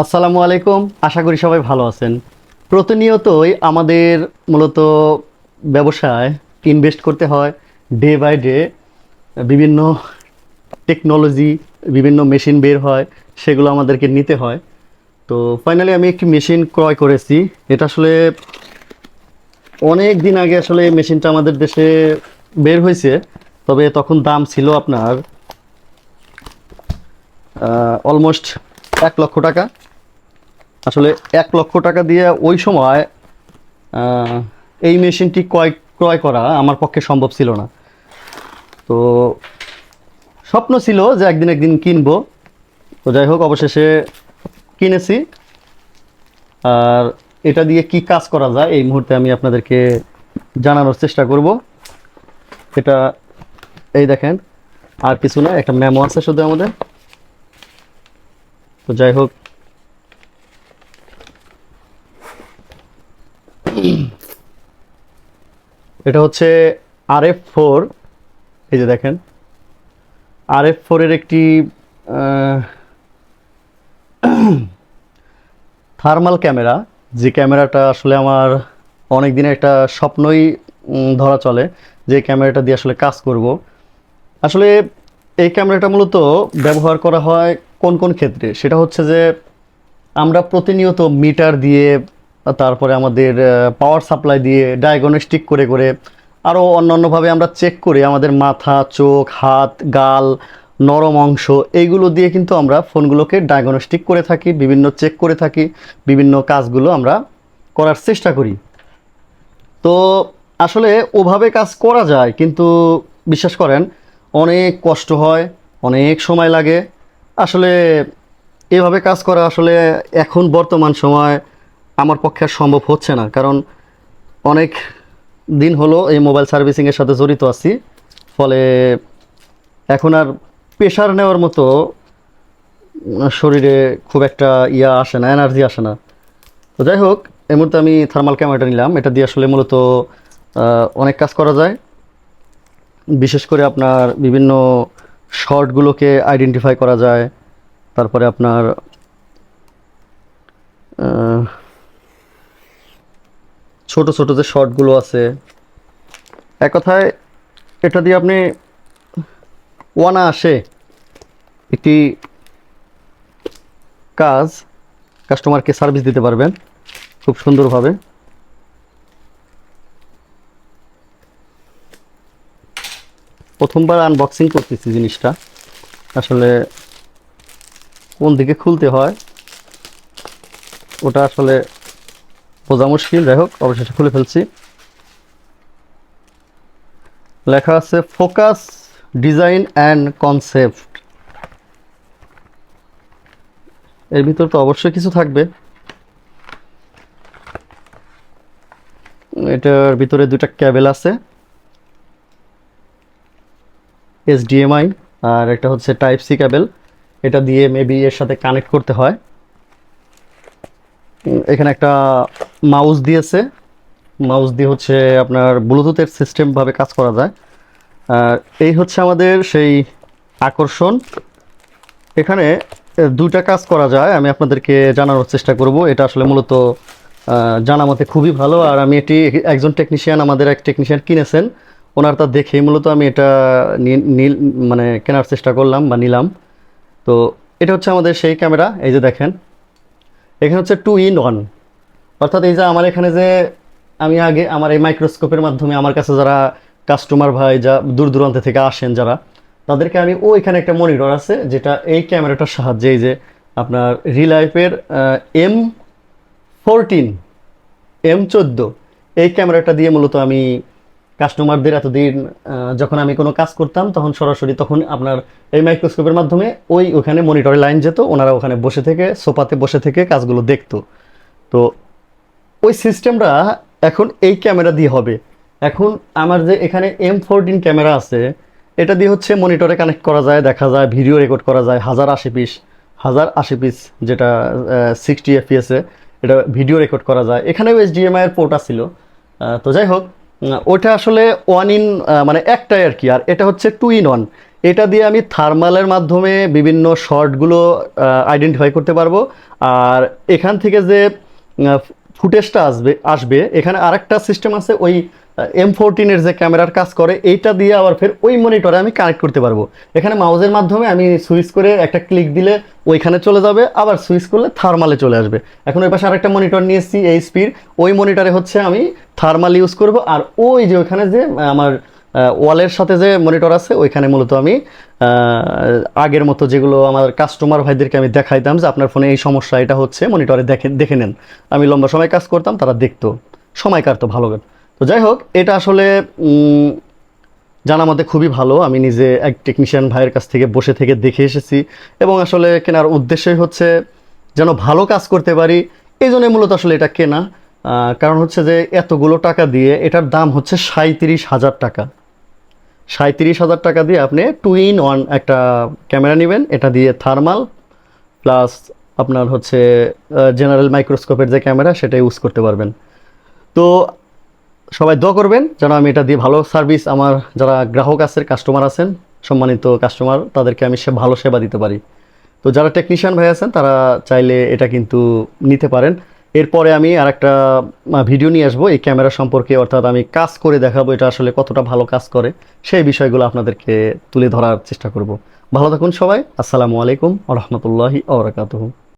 আসসালামু আলাইকুম। আশা করি সবাই ভালো আছেন। প্রতিনিয়তই আমাদের মূলত ব্যবসায় ইনভেস্ট করতে হয় ডে বাই ডে বিভিন্ন টেকনোলজি বিভিন্ন মেশিন বের হয়, সেগুলো আমাদেরকে নিতে হয়। তো ফাইনালি আমি একটি মেশিন ক্রয় করেছি। এটা আসলে অনেক দিন আগে আসলে এই মেশিনটা আমাদের দেশে বের হয়েছে। তবে তখন দাম ছিল আপনার অলমোস্ট এক লক্ষ টাকা। আসলে এক লক্ষ টাকা দিয়ে ওই সময় এই মেশিনটি ক্রয় ক্রয় করা আমার পক্ষে সম্ভব ছিল না। তো স্বপ্ন ছিল যে একদিন একদিন কিনবো। তো যাই হোক, অবশেষে কিনেছি। আর এটা দিয়ে কি কাজ করা যায়, এই মুহূর্তে আমি আপনাদেরকে জানানোর চেষ্টা করব। এটা, এই দেখেন, আর কিছু না, একটা মেমো আছে শুধু আমাদের। তো যাই হোক এটা হচ্ছে আর এফ ফোর, এই যে দেখেন। আর এফ ফোরের একটি থার্মাল ক্যামেরা যে ক্যামেরাটা আসলে আমার অনেক দিনের একটা স্বপ্নই ধরা চলে, যে ক্যামেরাটা দিয়ে আসলে কাজ করব। আসলে এই ক্যামেরাটা মূলত ব্যবহার করা হয় কোন কোন ক্ষেত্রে? সেটা হচ্ছে যে আমরা প্রতিনিয়ত মিটার দিয়ে তারপরে আমাদের পাওয়ার সাপ্লাই দিয়ে ডায়াগনস্টিক করে করে আরও অন্যান্যভাবে আমরা চেক করে আমাদের মাথা, চোখ, হাত, গাল, নরম অংশ, এইগুলো দিয়ে কিন্তু আমরা ফোনগুলোকে ডায়াগনস্টিক করে থাকি, বিভিন্ন চেক করে থাকি, বিভিন্ন কাজগুলো আমরা করার চেষ্টা করি। তো আসলে ওভাবে কাজ করা যায়, কিন্তু বিশ্বাস করেন, অনেক কষ্ট হয়, অনেক সময় লাগে। আসলে এভাবে কাজ করা আসলে এখন বর্তমান সময় আমার পক্ষে আর সম্ভব হচ্ছে না। কারণ অনেক দিন হলো এই মোবাইল সার্ভিসিংয়ের সাথে জড়িত আছি। ফলে এখন আর প্রেশার নেওয়ার মতো শরীরে খুব একটা ইয়া আসে না এনার্জি আসে না। তো যাই হোক, এই মুহূর্তে আমি থার্মাল ক্যামেরাটা নিলাম। এটা দিয়ে আসলে মূলত অনেক কাজ করা যায়। বিশেষ করে আপনার বিভিন্ন শর্টগুলোকে আইডেন্টিফাই করা যায়। তারপরে আপনার ছোট ছোট যে শর্টগুলো আছে। এক কথায়, এটা দিয়ে আপনি ওয়ানা আসে একটি কাজ কাস্টমারকে সার্ভিস দিতে পারবেন, খুব সুন্দরভাবে। প্রথমবার আনবক্সিং করতেছি জিনিসটা। আসলে কোন দিকে খুলতে হয়, ওটা আসলে বোঝা মুশকিল, যাই হোক, অবশেষে খুলে ফেলছি। লেখা আছে, ফোকাস, ডিজাইন অ্যান্ড কনসেপ্ট। এর ভিতর তো অবশ্যই কিছু থাকবে। এটার ভিতরে দুটা ক্যাবেল আছে। এইচডিএমআই আর একটা হচ্ছে টাইপ সি ক্যাবেল। এটা দিয়ে মেবি এর সাথে কানেক্ট করতে হয়। এখানে একটা মাউস দিয়েছে। মাউস দিয়ে হচ্ছে আপনার ব্লুটুথের সিস্টেমভাবে কাজ করা যায়। আর এই হচ্ছে আমাদের সেই আকর্ষণ। এখানে দুইটা কাজ করা যায়। আমি আপনাদেরকে জানানোর চেষ্টা করব। এটা আসলে মূলত জানা মতে খুবই ভালো। আর আমি এটি একজন টেকনিশিয়ান আমাদের এক টেকনিশিয়ান কিনেছেন। ওনার তা দেখেই মূলত আমি এটা নীল মানে কেনার চেষ্টা করলাম বা নিলাম। তো এটা হচ্ছে আমাদের সেই ক্যামেরা। এই যে দেখেন এখানে হচ্ছে টু ইন ওয়ান অর্থাৎ এই যে আমার এখানে যে আমি আগে আমার এই মাইক্রোস্কোপের মাধ্যমে আমার কাছে যারা কাস্টমার ভাই, যা দূর দূরান্ত থেকে আসেন যারা, তাদেরকে আমি ও এখানে একটা মনিটর আছে, যেটা এই ক্যামেরাটার সাহায্যে এই যে আপনার রিলাইফের এম ফোরটিন এম চোদ্দ, এই ক্যামেরাটা দিয়ে মূলত আমি কাস্টমারদের এতদিন যখন আমি কোনো কাজ করতাম, তখন সরাসরি তখন আপনার এই মাইক্রোস্কোপের মাধ্যমে ওই ওখানে মনিটরে লাইন যেত, ওনারা ওখানে বসে থেকে, সোফাতে বসে থেকে কাজগুলো দেখতো। তো ওই সিস্টেমটা এখন এই ক্যামেরা দিয়ে হবে। এখন আমার যে এখানে এম ফোরটিন ক্যামেরা আছে, এটা দিয়ে হচ্ছে মনিটরে কানেক্ট করা যায়, দেখা যায়, ভিডিও রেকর্ড করা যায়, হাজার আশি পিস, হাজার আশি পিস যেটা সিক্সটি এফপিএসে এটা ভিডিও রেকর্ড করা যায়। এখানেও এইচডিএমআই এর পোর্ট ছিল তো যাই হোক ওটা আসলে ওয়ান ইন মানে একটাই আর কি। আর এটা হচ্ছে টু ইন ওয়ান এটা দিয়ে আমি থার্মালের মাধ্যমে বিভিন্ন শর্টগুলো আইডেন্টিফাই করতে পারব। আর এখান থেকে যে ফুটেজটা আসবে আসবে। এখানে আরেকটা সিস্টেম আছে, ওই এম ফোরটিনের যে ক্যামেরার কাজ করে, এইটা দিয়ে আবার ফের ওই মনিটরে আমি কানেক্ট করতে পারব। এখানে মাউজের মাধ্যমে আমি সুইচ করে একটা ক্লিক দিলে ওইখানে চলে যাবে, আবার সুইচ করলে থার্মালে চলে আসবে। এখন ওই পাশে আরেকটা মনিটর নিয়েছি এইচপির ওই মনিটরে হচ্ছে আমি থার্মাল ইউজ করব, আর ওই যে ওইখানে যে আমার ওয়ালের সাথে যে মনিটর আছে, ওইখানে মূলত আমি আগের মতো যেগুলো আমার কাস্টমার ভাইদেরকে আমি দেখাইতাম যে আপনার ফোনে এই সমস্যা, এটা হচ্ছে মনিটরে দেখে দেখে নেন। আমি লম্বা সময় কাজ করতাম, তারা দেখতো। সময় কাটতো, ভালো। তো যাই হোক, এটা আসলে জানা মতে খুবই ভালো। আমি নিজে এক টেকনিশিয়ান ভাইয়ের কাছ থেকে বসে থেকে দেখে এসেছি। এবং আসলে কেনার উদ্দেশ্যই হচ্ছে যেন ভালো কাজ করতে পারি এই জন্য মূলত আসলে এটা কেনা। কারণ হচ্ছে যে এতগুলো টাকা দিয়ে এটার দাম হচ্ছে সাঁত্রিশ হাজার টাকা। সাঁত্রিশ হাজার টাকা দিয়ে আপনি টু ইন ওয়ান একটা ক্যামেরা নেবেন। এটা দিয়ে থার্মাল প্লাস আপনার হচ্ছে জেনারেল মাইক্রোস্কোপের যে ক্যামেরা, সেটা ইউজ করতে পারবেন। তো সবাই দোয়া করবেন যেন আমি এটা দিয়ে ভালো সার্ভিস আমার যারা গ্রাহক আছেন কাস্টমার আছেন, সম্মানিত কাস্টমার তাদেরকে আমি সে ভালো সেবা দিতে পারি। তো যারা টেকনিশিয়ান ভাই আছেন, তারা চাইলে এটা কিন্তু নিতে পারেন। এরপরে আমি আর একটা ভিডিও নিয়ে আসব। এই ক্যামেরা সম্পর্কে অর্থাৎ আমি কাজ করে দেখাবো এটা আসলে কতটা ভালো কাজ করে, সেই বিষয়গুলো আপনাদেরকে তুলে ধরার চেষ্টা করব। ভালো থাকুন সবাই। আসসালামু আলাইকুম রহমতুল্লাহি আবরাকাতুহু